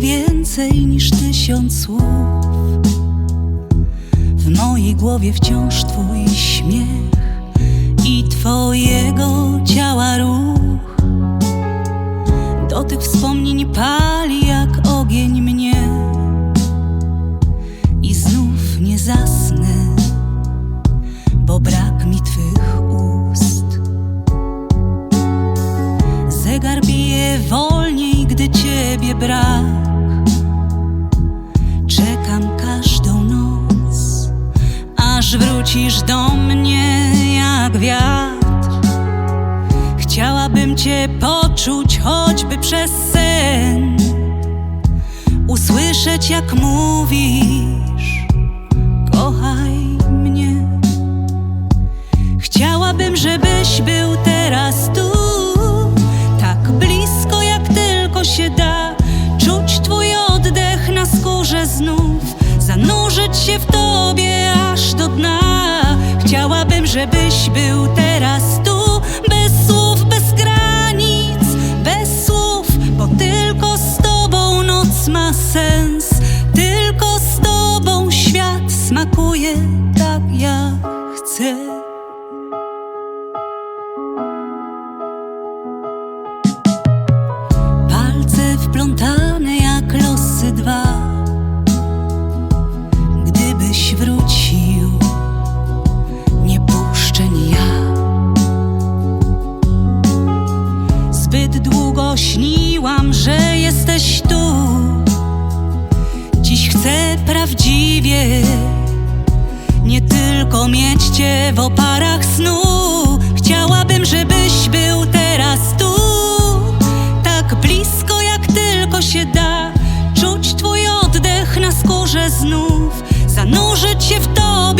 więcej niż tysiąc słów. W mojej głowie wciąż twój śmiech i twojego ciała ruch. Do tych wspomnień pali jak ogień mnie i znów nie zasnę, bo brak mi twych ust. Zegar bije wolniej, gdy ciebie brak. Czekam każdą noc, aż wrócisz do mnie jak wiatr. Chciałabym cię poczuć choćby przez sen. Usłyszeć jak mówisz, znów, zanurzyć się w tobie aż do dna. Chciałabym, żebyś był teraz tu, bez słów, bez granic, bez słów, bo tylko z tobą noc ma sens, tylko z tobą świat smakuje tak jak chcę. Palce wplątane prawdziwie, nie tylko mieć cię w oparach snu. Chciałabym, żebyś był teraz tu, tak blisko jak tylko się da. Czuć twój oddech na skórze znów, zanurzyć się w tobie